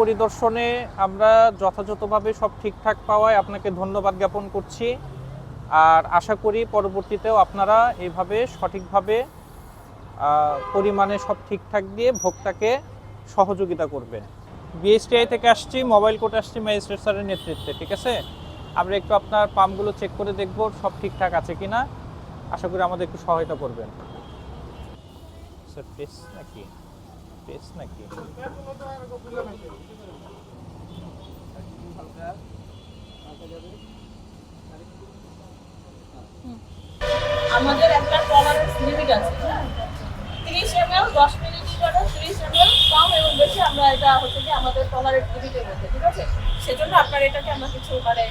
পরিদর্শনে আমরা যথাযথভাবে সব ঠিকঠাক পাওয়ায় আপনাকে ধন্যবাদ জ্ঞাপন করছি। আর আশা করি পরবর্তীতেও আপনারা এইভাবে সঠিকভাবে পরিমাণে সব ঠিকঠাক দিয়ে ভোক্তাকে সহযোগিতা করবেন। বিএসটিআই থেকে আসছি, মোবাইল কোর্ট আসছি, ম্যাজিস্ট্রেট স্যারের নেতৃত্বে, ঠিক আছে? আমরা একটু আপনার পাম্পগুলো চেক করে দেখব সব ঠিকঠাক আছে কিনা। আশা করি আমাদের একটু সহায়তা করবেন। স্যার পেস নাকি? পেস নাকি? আমাদের একটা টলারেন্স লিমিট আছে তিরিশ এম এল দশ মিনিট করে তিরিশ এম এল কম এবং বেশি আমরা এটা হচ্ছে যে আমাদের টলারেন্স লিমিটের মধ্যে, ঠিক আছে? সেজন্য আপনার এটাকে আমরা কিছু মানে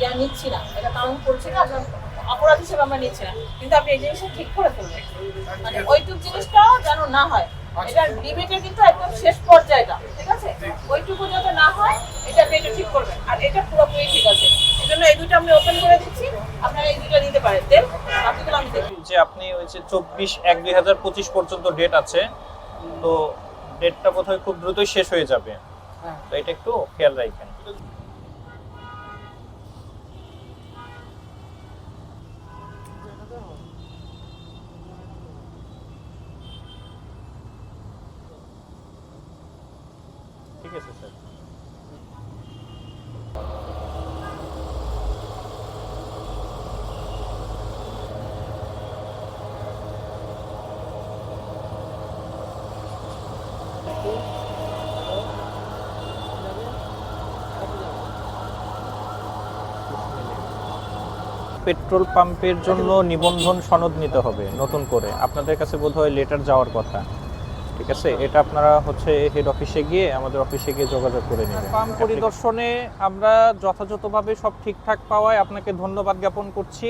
ইয়া নিচ্ছি না, এটা কাউন্ট করছি না আপনার অপরাধ হিসেবে আমরা নিচ্ছি না। কিন্তু আপনি এই জিনিসটা ঠিক করে ফেলবেন। মানে ওইটুক জিনিসটাও যেন না হয়। এটা লিমিটের কিন্তু একদম শেষ পর্যায়টা ঠিক আছে? ওইটুকু যাতে না হয় এটা আপনি ঠিক করবেন আর এটা পুরোপুরি ঠিক আছে। এজন্য এই দুটো আমি ওপেন করে দিচ্ছি। আপনারা এই দুটো নিতে পারেন। তেল বাকিগুলো আমি দেখি। যে আপনি ওই যে চব্বিশ এক দুই হাজার পঁচিশ পর্যন্ত ডেট আছে তো ডেটটা বোধহয় খুব দ্রুতই শেষ হয়ে যাবে। তো এটা একটু খেয়াল রাখবেন। ঠিক আছে, স্যার। পেট্রোল পাম্পের জন্য নিবন্ধন সনদ নিতে হবে, নতুন করে। আপনাদের কাছে বোধহয় লেটার যাওয়ার কথা। ঠিক আছে? এটা আপনারা হচ্ছে হেড অফিসে গিয়ে আমাদের অফিসে গিয়ে যোগাযোগ করে নেবেন। পাম্প পরিদর্শনে আমরা যথাযথভাবে সব ঠিকঠাক পাওয়ায় আপনাকে ধন্যবাদ জ্ঞাপন করছি।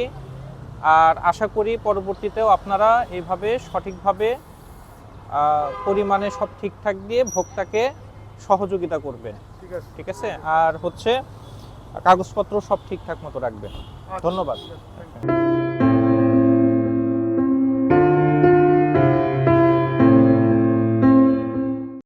আর আশা করি পরবর্তীতেও আপনারা এইভাবে সঠিকভাবে পরিমাণে সব ঠিকঠাক দিয়ে ভোক্তাকে সহযোগিতা করবেন। ঠিক আছে। ঠিক আছে? আর হচ্ছে কাগজপত্র সব ঠিকঠাক মতো রাখবেন। ধন্যবাদ। Thank you.